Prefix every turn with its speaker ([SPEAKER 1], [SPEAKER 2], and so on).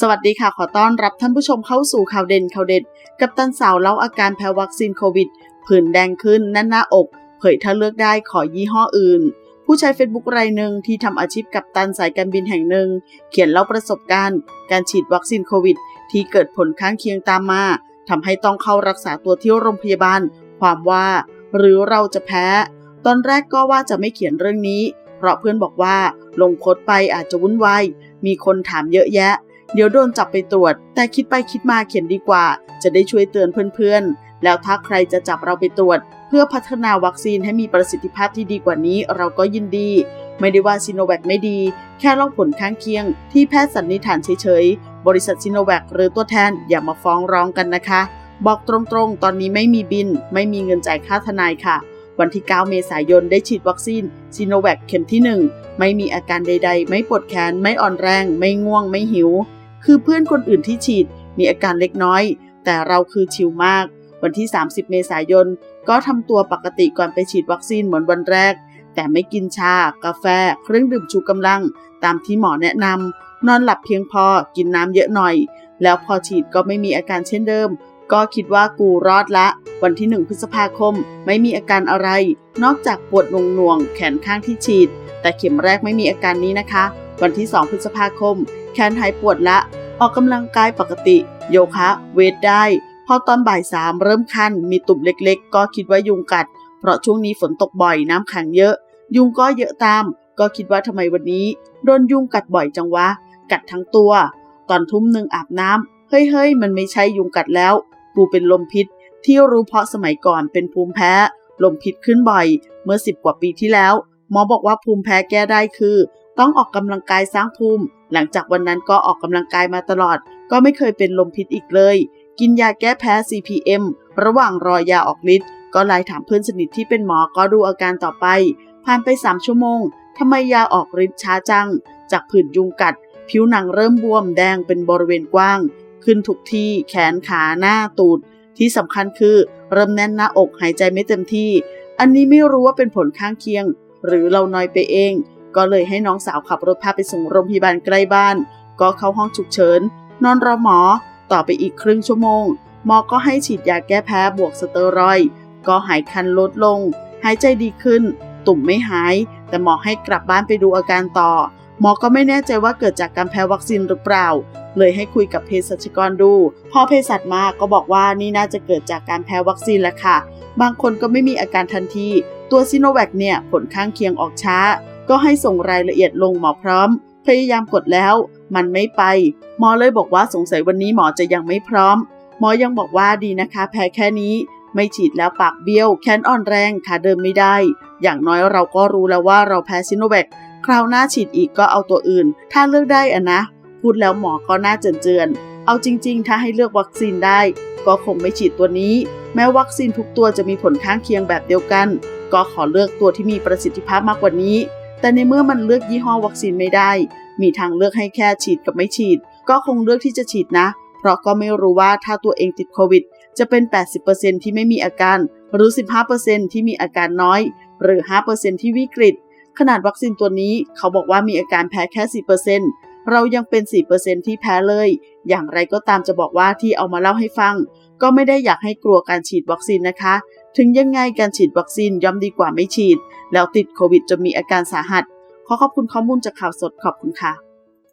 [SPEAKER 1] สวัสดีค่ะ ขอต้อนรับท่านผู้ชมเข้าสู่ข่าวเด่นข่าวเด็ด กับตันสาวเล่าอาการแพ้วัคซีนโควิด ผื่นแดงขึ้นแน่นหน้าอก เผยถ้าเลือกได้ขอยี่ห้ออื่น ผู้ใช้เฟซบุ๊กรายหนึ่งที่ทำอาชีพกับตันสายการบินแห่งหนึ่ง เขียนเล่าประสบการณ์ การฉีดวัคซีนโควิด ที่เกิดผลข้างเคียงตามมาทำให้ต้องเข้ารักษาตัวที่โรงพยาบาล ความว่า หรือเราจะแพ้ ตอนแรกก็ว่าจะไม่เขียนเรื่องนี้ เพราะเพื่อนบอกว่าลงโพสต์ไปอาจจะวุ่นวายมีคนถามเยอะแยะ เดี๋ยวโดนจับไปตรวจ แต่คิดไปคิดมาเขียนดีกว่า จะได้ช่วยเตือนเพื่อนๆ แล้วถ้าใครจะจับเราไปตรวจ เพื่อพัฒนาวัคซีนให้มีประสิทธิภาพที่ดีกว่านี้เราก็ยินดี ไม่ได้ว่าซิโนแวคไม่ดี แค่ลอกผลข้างเคียง ที่แพทย์สันนิษฐานเฉยๆ บริษัทซิโนแวคหรือตัวแทนอย่ามาฟ้องร้องกันนะคะ บอกตรงๆ ตอนนี้ไม่มีบิน ไม่มีเงินจ่ายค่าทนายค่ะวันที่ 9 เมษายน ได้ฉีดวัคซีนซิโนแวคเข็มที่ 1 ไม่มีอาการใด ๆ ไม่ปวดแขน ไม่อ่อนแรง ไม่ง่วง ไม่หิว คือเพื่อนคนอื่นที่ฉีดมีอาการเล็กน้อย แต่เราคือชิลมาก วันที่ 30 เมษายน ก็ทำตัวปกติก่อนไปฉีดวัคซีนเหมือนวันแรก แต่ไม่กินชา กาแฟ เครื่องดื่มชูกำลัง ตามที่หมอแนะนำนอนหลับเพียงพอกินน้ำเยอะหน่อย แล้วพอฉีดก็ไม่มีอาการเช่นเดิม ก็คิดว่ากูรอดละ วันที่1พฤษภาคม ไม่มีอาการอะไร นอกจากปวดหน่วงๆแขนข้างที่ฉีด แต่เข็มแรกไม่มีอาการนี้นะคะ วันที่ 2 พฤษภาคม แขนหายปวดละ ออกกำลังกายปกติ โยคะ เวทได้ พอตอนบ่ายสามเริ่มคัน มีตุ่มเล็กๆ ก็คิดว่ายุงกัด เพราะช่วงนี้ฝนตกบ่อยน้ำขังเยอะ ยุงก็เยอะตาม ก็คิดว่าทำไมวันนี้ โดนยุงกัดบ่อยจังวะ กัดทั้งตัว ตอนทุ่มหนึ่งอาบน้ำเฮ้ยเฮ้ยมันไม่ใช่ยุงกัดแล้วปูเป็นลมพิษ ที่รู้เพราะสมัยก่อนเป็นภูมิแพ้ ลมพิษขึ้นบ่อย เมื่อสิบกว่าปีที่แล้ว หมอบอกว่าภูมิแพ้แก้ได้คือ ต้องออกกำลังกายสร้างภูมิ หลังจากวันนั้นก็ออกกำลังกายมาตลอด ก็ไม่เคยเป็นลมพิษอีกเลย กินยาแก้แพ้ CPM ระหว่างรอยาออกฤทธิ์ก็ไลน์ถามเพื่อนสนิทที่เป็นหมอก็ดูอาการต่อไป ผ่านไป 3 ชั่วโมงทำไมยาออกฤทธิ์ช้าจัง จากผื่นยุงกัด ผิวหนังเริ่มบวมแดงเป็นบริเวณกว้าง ขึ้นทุกที่แขนขาหน้าตูด ที่สำคัญคือเริ่มแน่นหน้าอกหายใจไม่เต็มที่ อันนี้ไม่รู้ว่าเป็นผลข้างเคียง หรือเราน้อยไปเอง ก็เลยให้น้องสาวขับรถพาไปส่งโรงพยาบาลใกล้บ้าน ก็เข้าห้องฉุกเฉิน นอนรอหมอ ต่อไปอีกครึ่งชั่วโมง หมอก็ให้ฉีดยาแก้แพ้บวกสเตียรอยด์ก็หายคันลดลง หายใจดีขึ้น ตุ่มไม่หาย แต่หมอให้กลับบ้านไปดูอาการต่อ หมอก็ไม่แน่ใจว่าเกิดจากการแพ้วัคซีนหรือเปล่า เลยให้คุยกับเภสัชกรดู พอเภสัชมาก็บอกว่านี่น่าจะเกิดจากการแพ้วัคซีนแหละค่ะ บางคนก็ไม่มีอาการทันที ตัวซิโนแวคเนี่ยผลข้างเคียงออกช้า ก็ให้ส่งรายละเอียดลงหมอพร้อม พยายามกดแล้ว มันไม่ไป หมอเลยบอกว่าสงสัยวันนี้หมอจะยังไม่พร้อม หมอยังบอกว่าดีนะคะ แพ้แค่นี้ ไม่ฉีดแล้วปากเบี้ยว แขนอ่อนแรงขาเดินไม่ได้ อย่างน้อยเราก็รู้แล้วว่าเราแพ้ซิโนแวคคราวหน้าฉีดอีกก็เอาตัวอื่น ถ้าเลือกได้อะนะ พูดแล้วหมอก็น่าเจือนๆเอาจริง ๆ ถ้าให้เลือกวัคซีนได้ ก็คงไม่ฉีดตัวนี้ แม้วัคซีนทุกตัวจะมีผลข้างเคียงแบบเดียวกัน ก็ขอเลือกตัวที่มีประสิทธิภาพมากกว่านี้ แต่ในเมื่อมันเลือกยี่ห้อวัคซีนไม่ได้ มีทางเลือกให้แค่ฉีดกับไม่ฉีด ก็คงเลือกที่จะฉีดนะ เพราะก็ไม่รู้ว่าถ้าตัวเองติดโควิด จะเป็น 80%ที่ไม่มีอาการ หรือ 15%ที่มีอาการน้อย หรือ 5%ที่วิกฤต ขนาดวัคซีนตัวนี้เขาบอกว่ามีอาการแพ้แค่ 4%เรายังเป็น 4%ที่แพ้เลย อย่างไรก็ตามจะบอกว่าที่เอามาเล่าให้ฟัง ก็ไม่ได้อยากให้กลัวการฉีดวัคซีนนะคะ ถึงยังไงการฉีดวัคซีนย่อมดีกว่าไม่ฉีด แล้วติดโควิดจนมีอาการสาหัส ขอขอบคุณข้อมูลจากข่าวสดขอบคุณค่ะ